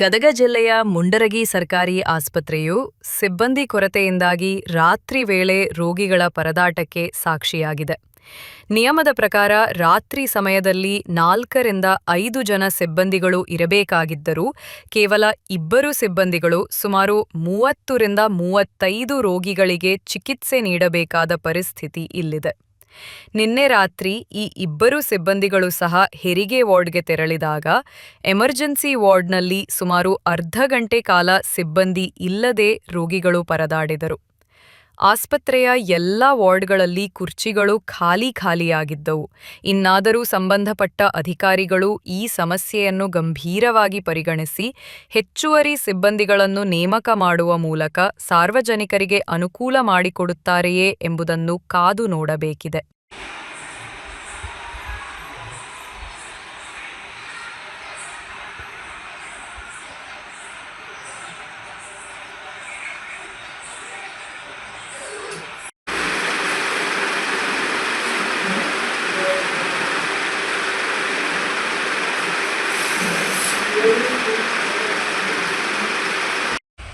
ಗದಗ ಜಿಲ್ಲೆಯ ಮುಂಡರಗಿ ಸರ್ಕಾರಿ ಆಸ್ಪತ್ರೆಯು ಸಿಬ್ಬಂದಿ ಕೊರತೆಯಿಂದಾಗಿ ರಾತ್ರಿ ವೇಳೆ ರೋಗಿಗಳ ಪರದಾಟಕ್ಕೆ ಸಾಕ್ಷಿಯಾಗಿದೆ. ನಿಯಮದ ಪ್ರಕಾರ ರಾತ್ರಿ ಸಮಯದಲ್ಲಿ ನಾಲ್ಕರಿಂದ ಐದು ಜನ ಸಿಬ್ಬಂದಿಗಳು ಇರಬೇಕಾಗಿದ್ದರೂ ಕೇವಲ ಇಬ್ಬರು ಸಿಬ್ಬಂದಿಗಳು ಸುಮಾರು ಮೂವತ್ತರಿಂದ ಮೂವತ್ತೈದು ರೋಗಿಗಳಿಗೆ ಚಿಕಿತ್ಸೆ ನೀಡಬೇಕಾದ ಪರಿಸ್ಥಿತಿ ಇಲ್ಲಿದೆ. ನಿನ್ನೆ ರಾತ್ರಿ ಈ ಇಬ್ಬರು ಸಿಬ್ಬಂದಿಗಳು ಸಹ ಹೆರಿಗೆ ವಾರ್ಡ್ಗೆ ತೆರಳಿದಾಗ ಎಮರ್ಜೆನ್ಸಿ ವಾರ್ಡ್ನಲ್ಲಿ ಸುಮಾರು ಅರ್ಧ ಗಂಟೆ ಕಾಲ ಸಿಬ್ಬಂದಿ ಇಲ್ಲದೆ ರೋಗಿಗಳು ಪರದಾಡಿದರು. ಆಸ್ಪತ್ರೆಯ ಎಲ್ಲ ವಾರ್ಡ್ಗಳಲ್ಲಿ ಕುರ್ಚಿಗಳು ಖಾಲಿ ಖಾಲಿಯಾಗಿದ್ದವು. ಇನ್ನಾದರೂ ಸಂಬಂಧಪಟ್ಟ ಅಧಿಕಾರಿಗಳು ಈ ಸಮಸ್ಯೆಯನ್ನು ಗಂಭೀರವಾಗಿ ಪರಿಗಣಿಸಿ, ಹೆಚ್ಚುವರಿ ಸಿಬ್ಬಂದಿಗಳನ್ನು ನೇಮಕ ಮಾಡುವ ಮೂಲಕ ಸಾರ್ವಜನಿಕರಿಗೆ ಅನುಕೂಲ ಮಾಡಿಕೊಡುತ್ತಾರೆಯೇ ಎಂಬುದನ್ನು ಕಾದು ನೋಡಬೇಕಿದೆ.